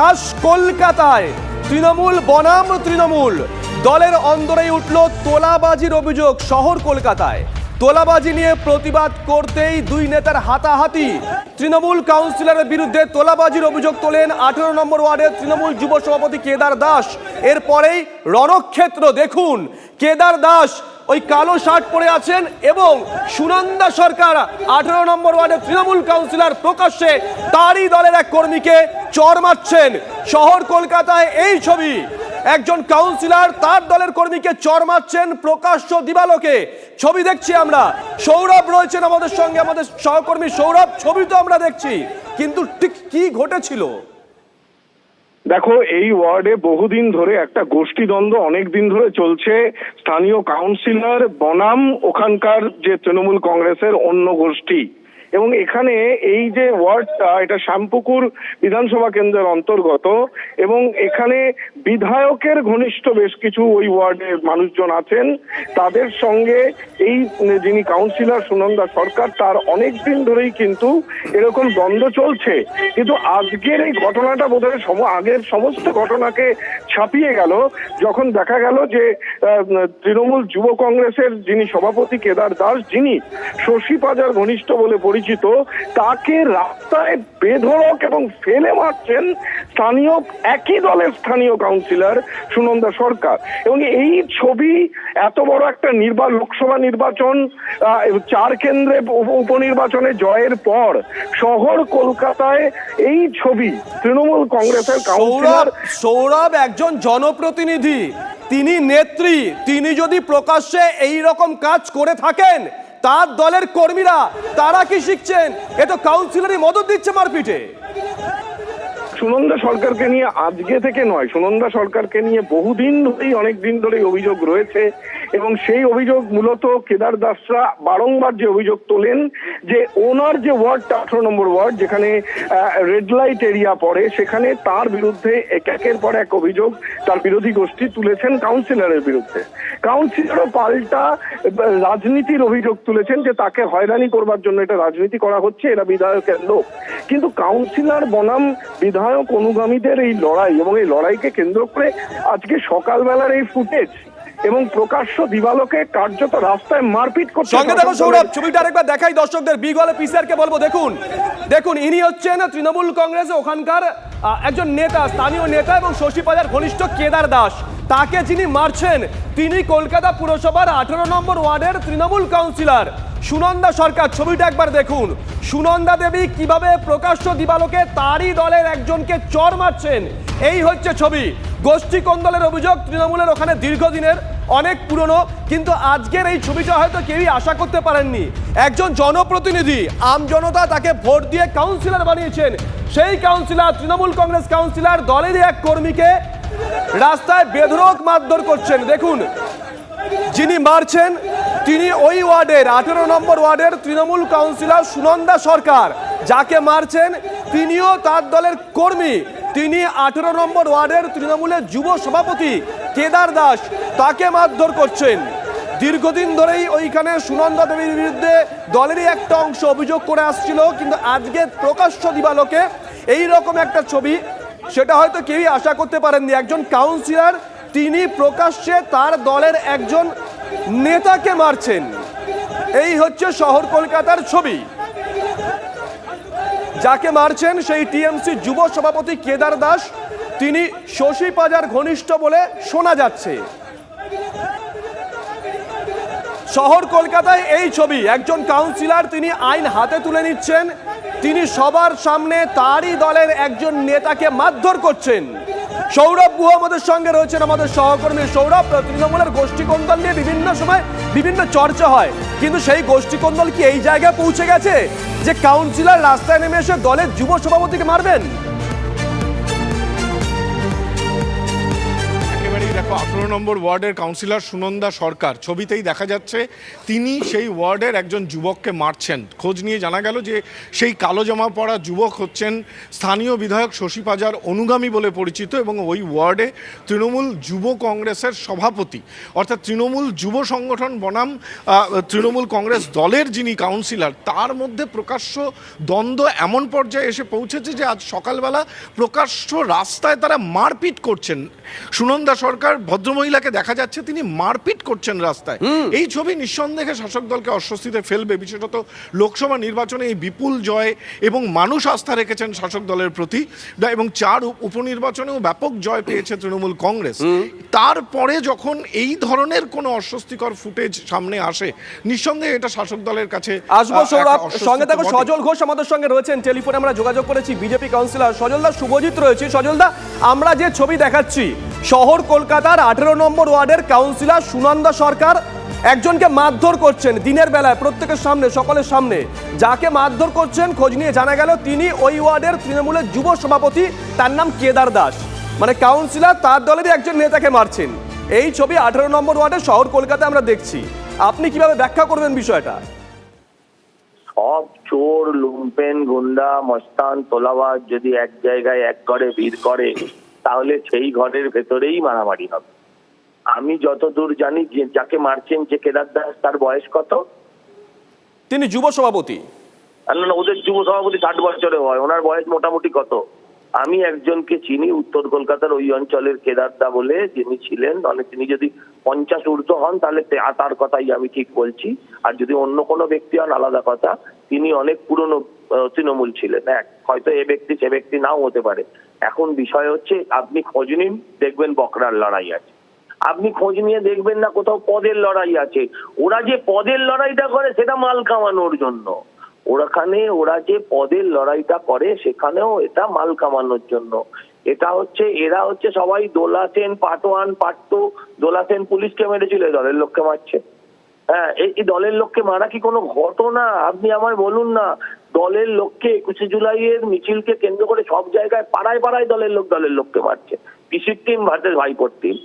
খাস কলকাতায় তৃণমূল বনাম তৃণমূল। দলের অন্দরেই উঠল তোলাবাজির অভিযোগ শহর কলকাতায়। তোলাবাজি নিয়ে প্রতিবাদ করতেই দুই নেতার হাতাহাতি। তৃণমূল কাউন্সিলরের বিরুদ্ধে তোলাবাজির অভিযোগ তোলেন আঠেরো নম্বর ওয়ার্ডের তৃণমূল যুব সভাপতি কেদার দাস। এরপরেই রণক্ষেত্র দেখুন। কেদার দাস ওই কালো শার্ট পরে আছেন এবং সুনন্দা সরকার, আঠেরো নম্বর ওয়ার্ডের তৃণমূল কাউন্সিলর প্রকাশ্যে তারই দলের এক কর্মীকে চর মারছেন। শহর কলকাতায় এই ছবি, একজন কাউন্সিলর তার দলের কর্মীকে চর মারছেন প্রকাশ্য দিবালোকে। ছবি দেখছি আমরা। সৌরভ রয়েছেন আমাদের সঙ্গে, আমাদের সহকর্মী সৌরভ, ছবি তো আমরা দেখছি। কিন্তু ঠিক কি ঘটেছিল? দেখো, এই ওয়ার্ডে বহুদিন ধরে একটা গোষ্ঠীদ্বন্দ্ব অনেক দিন ধরে চলছে। স্থানীয় কাউন্সিলর বনাম ওখানকার যে তৃণমূল কংগ্রেসের অন্য গোষ্ঠী। এবং এখানে এই যে ওয়ার্ডটা, এটা শ্যামপুকুর বিধানসভা কেন্দ্রের অন্তর্গত এবং এখানে বিধায়কের ঘনিষ্ঠ বেশ কিছু ওই ওয়ার্ডের মানুষজন আছেন। তাদের সঙ্গে এই যিনি কাউন্সিলর সুনন্দা সরকার, তার অনেক দিন ধরেই কিন্তু এরকম দ্বন্দ্ব চলছে। কিন্তু আজকের এই ঘটনাটা বোধহয় সম, আগের সমস্ত ঘটনাকে ছাপিয়ে গেল। যখন দেখা গেল যে তৃণমূল যুব কংগ্রেসের যিনি সভাপতি কেদার দাস, যিনি শশী পাজার ঘনিষ্ঠ বলে পরিচিত, তাকে রাস্তায় বেধড়ক এবং ফেলে মারছেন স্থানীয়, একই দলের স্থানীয় কাউন্সিলর সুনন্দা সরকার। এবং এই ছবি এত বড় একটা নির্বাচন লোকসভা নির্বাচন চার কেন্দ্রে উপ- উপনির্বাচনে জয়ের পর শহর কলকাতায় এই ছবি তৃণমূল কংগ্রেসের কাউন্সিলর সৌরভ একজন জনপ্রতিনিধি। তিনি নেত্রী। তিনি যদি প্রকাশ্যে এই রকম কাজ করে থাকেন তার দলের কর্মীরা, তারা কি শিখছেন? এ তো কাউন্সিলরই মদত দিচ্ছে মারপিটে। সুনন্দা সরকারকে নিয়ে আজকে থেকে নয়, সুনন্দা সরকারকে নিয়ে বহুদিন ধরেই অনেক দিন ধরেই অভিযোগ রয়েছে এবং সেই অভিযোগ মূলত কেদার দাসরা বারংবার যে অভিযোগ তোলেন যে ওনার যে ওয়ার্ডটা আঠারো নম্বর ওয়ার্ড, যেখানে রেড লাইট এরিয়া পড়ে, সেখানে তার বিরুদ্ধে এক, একের পর এক অভিযোগ তার বিরোধী গোষ্ঠী তুলেছেন কাউন্সিলরের বিরুদ্ধে। কাউন্সিলরও পাল্টা রাজনীতির অভিযোগ তুলেছেন যে তাকে হয়রানি করবার জন্য এটা রাজনীতি করা হচ্ছে, এরা বিধায়কের লোক। কিন্তু কাউন্সিলর বনাম বিধায়ক অনুগামীদের এই লড়াই এবং এই লড়াইকে কেন্দ্র করে আজকে সকালবেলার এই ফুটেজ এবং প্রকাশ্য দিবালোকে কার্যত রাস্তায় মারপিট করছে সঙ্গে দেখো সৌরভ ছবিটা আরেকবার দেখাই দর্শকদের। বিগলে পিসিআরকে বলব দেখুন। দেখুন ইনি হচ্ছেন তৃণমূল কংগ্রেস ওখানকার একজন নেতা স্থানীয় নেতা এবং শশী পাজার ঘনিষ্ঠ কেদার দাস। তাকে যিনি মারছেন তিনি কলকাতা পুরসভার আঠেরো নম্বর ওয়ার্ডের তৃণমূল কাউন্সিলর সুনন্দা সরকার। ছবিটা একবার দেখুন। সুনন্দা দেবী কীভাবে প্রকাশ্য দিবালোকে তারই দলের একজনকে চর মারছেন এই হচ্ছে ছবি। গোষ্ঠী কোন্দলের অভিযোগ তৃণমূলের ওখানে দীর্ঘদিনের অনেক পুরনো, কিন্তু আজকের এই ছবিটা হয়তো কেউই আশা করতে পারেননি। একজন জনপ্রতিনিধি, আম জনতা তাকে ভোট দিয়ে কাউন্সিলর বানিয়েছেন। সেই কাউন্সিলর তৃণমূল কংগ্রেস কাউন্সিলর দলেরই এক কর্মীকে রাস্তায় বেধরক মারধর করছেন। দেখুন, যিনি মারছেন, তিনি ওই ওয়ার্ডের, আঠেরো নম্বর ওয়ার্ডের তৃণমূল কাউন্সিলর সুনন্দা সরকার। যাকে মারছেন, তিনিও তার দলের কর্মী। তিনি আঠেরো নম্বর ওয়ার্ডের তৃণমূলের যুব সভাপতি কেদার দাস তাকে মারধর করছেন। দীর্ঘদিন ধরেই ওইখানে সুনন্দা দেবীর বিরুদ্ধে দলেরই একটা অংশ অভিযোগ করে আসছিল, কিন্তু আজকে প্রকাশ্য দিবালোকে এই রকম একটা ছবি, সেটা হয়তো কেউই আশা করতে পারেননি। একজন কাউন্সিলর তিনি প্রকাশ্যে তার দলের একজন নেতাকে মারছেন। এই হচ্ছে শহর কলকাতার ছবি। যাকে মারছেন সেই টিএমসি যুব সভাপতি কেদার দাস। তিনি শশী পাজার ঘনিষ্ঠ বলে শোনা যাচ্ছে। শহর কলকাতায় এই ছবি, একজন কাউন্সিলর তিনি আইন হাতে তুলে নিচ্ছেন। তিনি সবার সামনে তারই দলের একজন নেতাকে মারধর করছেন। সৌরভ গুহ আমাদের সঙ্গে রয়েছেন আমাদের সহকর্মী সৌরভ। তৃণমূলের গোষ্ঠী কোন্দল নিয়ে বিভিন্ন সময় বিভিন্ন চর্চা হয়। কিন্তু সেই গোষ্ঠী কোন্দল কি এই জায়গায় পৌঁছে গেছে? যে কাউন্সিলার রাস্তায় নেমে এসে দলের যুব সভাপতিকে মারবেন? আঠেরো নম্বর ওয়ার্ডের কাউন্সিলর সুনন্দা সরকার। ছবিতেই দেখা যাচ্ছে তিনি সেই ওয়ার্ডের একজন যুবককে মারছেন। খোঁজ নিয়ে জানা গেল যে সেই কালো জামা পরা যুবক হচ্ছেন স্থানীয় বিধায়ক শশী পাজার অনুগামী বলে পরিচিত এবং ওই ওয়ার্ডে তৃণমূল যুব কংগ্রেসের সভাপতি। অর্থাৎ তৃণমূল যুব সংগঠন বনাম তৃণমূল কংগ্রেস দলের যিনি কাউন্সিলর, তার মধ্যে প্রকাশ্য দ্বন্দ্ব এমন পর্যায়ে এসে পৌঁছেছে যে আজ সকালবেলা প্রকাশ্য রাস্তায় তারা মারপিট করছেন। সুনন্দা সরকার ভদ্রমহিলাকে দেখা যাচ্ছে তিনি মারপিট করছেন রাস্তায়। এই ছবি নিঃসন্দেহে শাসক দলকে অস্বস্তিতে ফেলবে। বিশেষত লোকসভা নির্বাচনে এই বিপুল জয় এবং মানুষ আস্থা রেখেছেন শাসক দলের প্রতি এবং চার উপনির্বাচনেও ব্যাপক জয় পেয়েছে তৃণমূল কংগ্রেস। তারপরে যখন এই ধরনের কোনো অস্বস্তিকর ফুটেজ সামনে আসে নিঃসন্দেহে এটা শাসক দলের কাছে আসব সৌরভ সঙ্গে বটেই। সজল ঘোষ আমাদের সঙ্গে রয়েছেন। টেলিফোনে আমরা যোগাযোগ করেছি বিজেপি কাউন্সিলর। সজলদা শুভজিৎ রয়েছে। সজলদা আমরা যে ছবি দেখাচ্ছি শহর কলকাতার আঠেরো নম্বর ওয়ার্ডের কাউন্সিলর সুনন্দা সরকার একজনকে মারধর করছেন দিনের বেলায়, প্রত্যেকের সামনে, সকলের সামনে। যাকে মারধর করছেন, খোঁজ নিয়ে জানা গেল তিনি ওই ওয়ার্ডের তৃণমূলের যুব সভাপতি, তার নাম কেদার দাস। মানে কাউন্সিলর তার দলেরই একজন নেতাকে মারছেন। এই ছবি আঠেরো নম্বর ওয়ার্ডের শহর কলকাতায় আমরা দেখছি। আপনি কীভাবে ব্যাখ্যা করবেন বিষয়টা? সব চোর, লুম্পেন, গুন্ডা, মস্তান, তোলাবাজ যদি এক জায়গায়, এক করে ভিড় করে তাহলে সেই ঘরের ভেতরেই মারামারি হবে। আমি যতদূর জানি যে যাকে মারছেন যে কেদার দাস তার বয়স কত? তিনি যুব সভাপতি। না না, ওদের যুব সভাপতি ষাট বছরে হয়। ওনার বয়স মোটামুটি কত? আমি একজনকে চিনি উত্তর কলকাতার ওই অঞ্চলের কেদারদা বলে যিনি ছিলেন। মানে তিনি যদি পঞ্চাশ ঊর্ধ্ব হন তাহলে তার কথাই আমি ঠিক বলছি। আর যদি অন্য কোনো ব্যক্তি হন আলাদা কথা। তিনি অনেক পুরনো তৃণমূল ছিলেন। এক হয়তো এ ব্যক্তি সে ব্যক্তি নাও হতে পারে। এখন বিষয় হচ্ছে, আপনি খোঁজ নিন, দেখবেন বকরার লড়াই আছে। আপনি খোঁজ নিয়ে দেখবেন না কোথাও পদের লড়াই আছে। ওরা যে পদের লড়াইটা করে, সেটা মাল কামানোর জন্য। ওরাখানে ওরা যে পদের লড়াইটা করে, সেখানেও এটা মাল কামানোর জন্য। এটা হচ্ছে, এরা হচ্ছে সবাই দোলা সেন পার্ট ওয়ান দোলা সেন পুলিশকে মেরেছিল দলের লোককে মারছে। হ্যাঁ এই দলের লোককে মারা কি কোনো ঘটনা? আপনি আমার বলুন না। দলের লোককে একুশে জুলাইয়ের মিছিলকে কেন্দ্র করে সব জায়গায় পাড়ায় পাড়ায় দলের লোক দলের লোককে মারছে। পিসির টিম ভার্সেস ভাইপোর টিম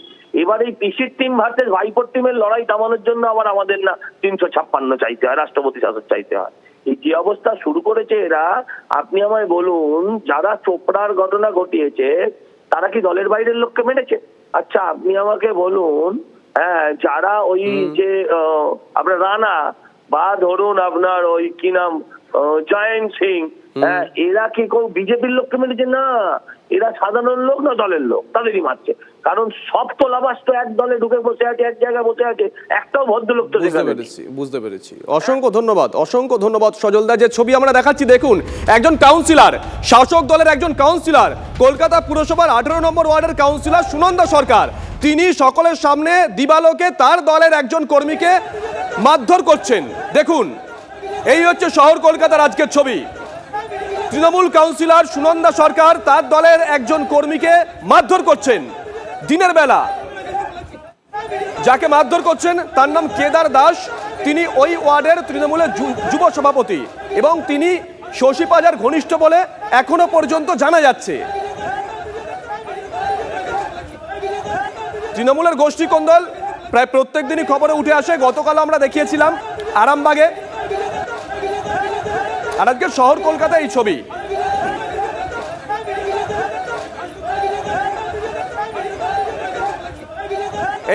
এবার এই পিসির টিম ভার্সেস ভাইপোর টিমের লড়াই থামানোর জন্য আবার আমাদের না তিনশো ছাপ্পান্ন চাইতে হয় রাষ্ট্রপতি শাসক চাইতে হয়। এই যে অবস্থা শুরু করেছে এরা আপনি আমায় বলুন যারা চোপড়ার ঘটনা ঘটিয়েছে তারা কি দলের বাইরের লোককে মেরেছে? আচ্ছা আপনি আমাকে বলুন হ্যাঁ যারা ওই যে আপনার রানা বা ধরুন আপনার ওই কি নাম জয়ন্ত সিং। হ্যাঁ এরা কি কেউ বিজেপির লোককে মেরেছে? না। এরা সাধারণ লোক না দলের লোক? তাদেরই মারছে। কারণ সব তো লাভাস তো এক দলে ঢুকে বসে আছে এক জায়গায় বসে আছে। একটাও ভদ্রলোক তো বুঝতে পেরেছি বুঝতে পেরেছি। অসংখ্য ধন্যবাদ অসংখ্য ধন্যবাদ সজলদা। যে ছবি আমরা দেখাচ্ছি দেখুন একজন কাউন্সিলর শাসক দলের একজন কাউন্সিলর কলকাতা পুরসভার আঠেরো নম্বর ওয়ার্ডের কাউন্সিলর সুনন্দা সরকার। তিনি সকলের সামনে দিবালোকে তার দলের একজন কর্মীকে মারধর করছেন। দেখুন এই হচ্ছে শহর কলকাতার আজকের ছবি। তৃণমূল কাউন্সিলর সুনন্দা সরকার তার দলের একজন কর্মীকে মারধর করছেন দিনের বেলা। যাকে মারধর করছেন তার নাম কেদার দাস। তিনি ওই ওয়ার্ডের তৃণমূলের যুব সভাপতি এবং তিনি শশী পাজার ঘনিষ্ঠ বলে এখনও পর্যন্ত জানা যাচ্ছে। তৃণমূলের গোষ্ঠী কোন্দল প্রায় প্রত্যেক দিনই খবরে উঠে আসে। গতকাল আমরা দেখিয়েছিলাম আরামবাগে। আর আজকে শহর কলকাতা এই ছবি।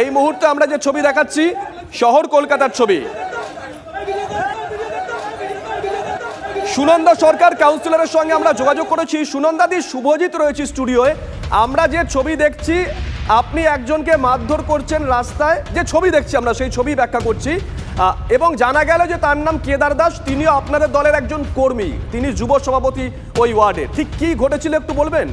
এই মুহূর্তে আমরা যে ছবি দেখাচ্ছি, শহর কলকাতার ছবি। সুনন্দা সরকার কাউন্সিলরের সঙ্গে আমরা যোগাযোগ করেছি। সুনন্দাদি, শুভজিৎ রয়েছে স্টুডিওয়ে আমরা যে ছবি দেখছি আপনি একজনকে মারধর করছেন রাস্তায়, যে ছবি দেখছি আমরা, সেই ছবি ব্যাখ্যা করছি। এবং জানা গেল যে তার নাম কেদার দাস, তিনিও আপনাদের দলের একজন কর্মী, তিনি যুব সভাপতি ওই ওয়ার্ডে ঠিক কি ঘটেছিল একটু বলবেন?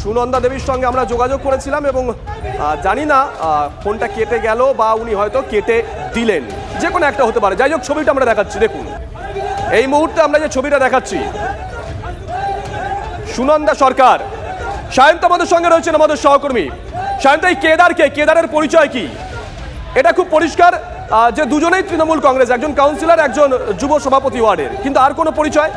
সুনন্দা দেবীর সঙ্গে আমরা যোগাযোগ করেছিলাম এবং জানি না ফোনটা কেটে গেল বা উনি হয়তো কেটে দিলেন। যে কোনো একটা হতে পারে। যাই হোক, ছবিটা আমরা দেখাচ্ছি, দেখুন। এই মুহূর্তে আমরা যে ছবিটা দেখাচ্ছি, সুনন্দা সরকার। সায়ন্ত আমাদের সঙ্গে রয়েছেন আমাদের সহকর্মী। সায়ন্ত, এই কেদারকে, কেদারের পরিচয় কি? এটা খুব পরিষ্কার যে দুজনেই তৃণমূল কংগ্রেস, একজন কাউন্সিলর, একজন যুব সভাপতি ওয়ার্ডের। কিন্তু আর কোনো পরিচয়?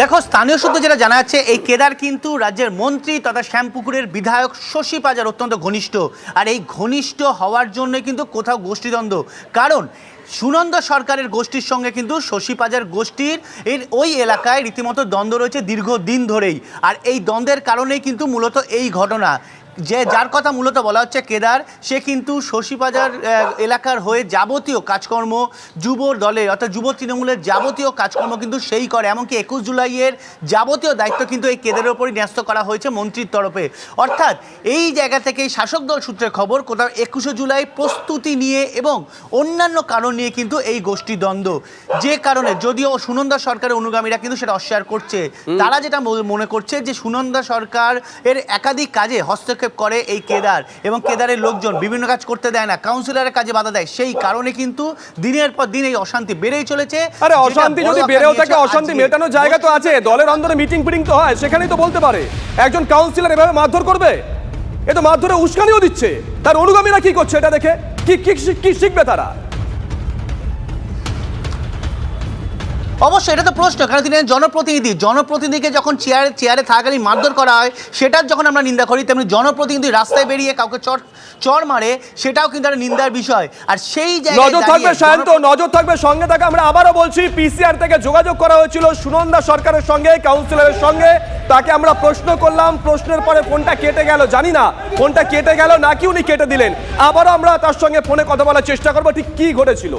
দেখো, স্থানীয় সূত্র যেটা জানা যাচ্ছে, এই কেদার কিন্তু রাজ্যের মন্ত্রী তথা শ্যামপুকুরের বিধায়ক শশী পাজার অত্যন্ত ঘনিষ্ঠ। আর এই ঘনিষ্ঠ হওয়ার জন্য কিন্তু কোথাও গোষ্ঠীদ্বন্দ্ব। কারণ, সুনন্দ সরকারের গোষ্ঠীর সঙ্গে কিন্তু শশী পাজার গোষ্ঠীর এর ওই এলাকায় রীতিমতো দ্বন্দ্ব রয়েছে দীর্ঘদিন ধরেই। আর এই দ্বন্দ্বের কারণেই কিন্তু মূলত এই ঘটনা। যে যার কথা মূলত বলা হচ্ছে কেদার সে কিন্তু শশীবাজার এলাকার হয়ে যাবতীয় কাজকর্ম যুব দলের অর্থাৎ যুব তৃণমূলের যাবতীয় কাজকর্ম কিন্তু সেই করে। এমনকি একুশ জুলাইয়ের যাবতীয় দায়িত্ব কিন্তু এই কেদারের ওপরই ন্যস্ত করা হয়েছে মন্ত্রীর তরফে। অর্থাৎ এই জায়গা থেকে শাসক দল সূত্রে খবর কোথাও একুশে জুলাই প্রস্তুতি নিয়ে এবং অন্যান্য কারণ নিয়ে কিন্তু এই গোষ্ঠী দ্বন্দ্ব। যে কারণে যদিও সুনন্দা সরকারের অনুগামীরা কিন্তু সেটা অস্বীকার করছে। তারা যেটা মনে করছে যে সুনন্দা সরকার এর একাধিক কাজে হস্তক্ষেপ করে এই কেদার এবং কেদারের লোকজন বিভিন্ন কাজ করতে দেয় না কাউন্সিলরের কাজে বাধা দেয়। সেই কারণে কিন্তু দিনের পর দিন এই অশান্তি বেড়েই চলেছে। আরে অশান্তি যদি বেড়েও থাকে অশান্তি মেটানোর জায়গা তো আছে। দলের অন্দরে মিটিং ফিটিং তো হয় সেখানেই তো বলতে পারে। একজন কাউন্সিলর এভাবে মারধর করবে? এ তো মারধরে উস্কানিও দিচ্ছে। তার অনুগামীরা কি করছে এটা দেখে? কি কি শিখবে তারা? অবশ্যই এটা তো প্রশ্ন কারণ তিনি জনপ্রতিনিধি। জনপ্রতিনিধিকে যখন চেয়ারে চেয়ারে থাকাকালীন মারধর করা হয় সেটার যখন আমরা নিন্দা করি তেমনি জনপ্রতিনিধি রাস্তায় বেরিয়ে কাউকে চর চর মারে সেটাও কিন্তু একটা নিন্দার বিষয়। আর সেই জায়গায় নজর থাকবে সায়ন্ত নজর থাকবে সঙ্গে থাকা আমরা আবারও বলছি পিসিআর থেকে যোগাযোগ করা হয়েছিল সুনন্দা সরকারের সঙ্গে কাউন্সিলরের সঙ্গে। তাকে আমরা প্রশ্ন করলাম প্রশ্নের পরে ফোনটা কেটে গেল। জানি না ফোনটা কেটে গেল নাকি উনি কেটে দিলেন। আবারও আমরা তার সঙ্গে ফোনে কথা বলার চেষ্টা করব ঠিক কি ঘটেছিল?